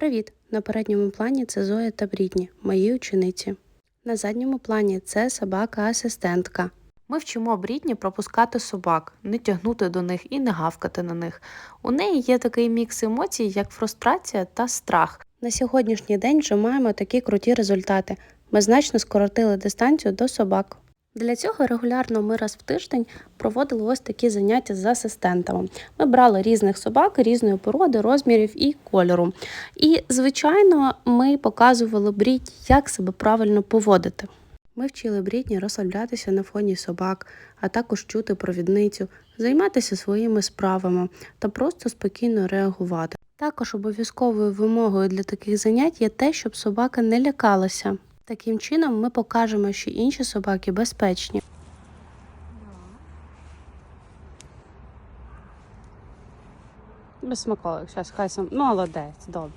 Привіт! На передньому плані це Зоя та Брітні, мої учениці. На задньому плані це собака-асистентка. Ми вчимо Брітні пропускати собак, не тягнути до них і не гавкати на них. У неї є такий мікс емоцій, як фрустрація та страх. На сьогоднішній день вже маємо такі круті результати. Ми значно скоротили дистанцію до собак. Для цього регулярно ми раз в тиждень проводили ось такі заняття з асистентами. Ми брали різних собак різної породи, розмірів і кольору. І, звичайно, ми показували Брітні, як себе правильно поводити. Ми вчили Брітні розслаблятися на фоні собак, а також чути провідницю, займатися своїми справами та просто спокійно реагувати. Також обов'язковою вимогою для таких занять є те, щоб собака не лякалася. Таким чином, ми покажемо, що інші собаки безпечні. Без смаколик, зараз хай сам молодець, добре.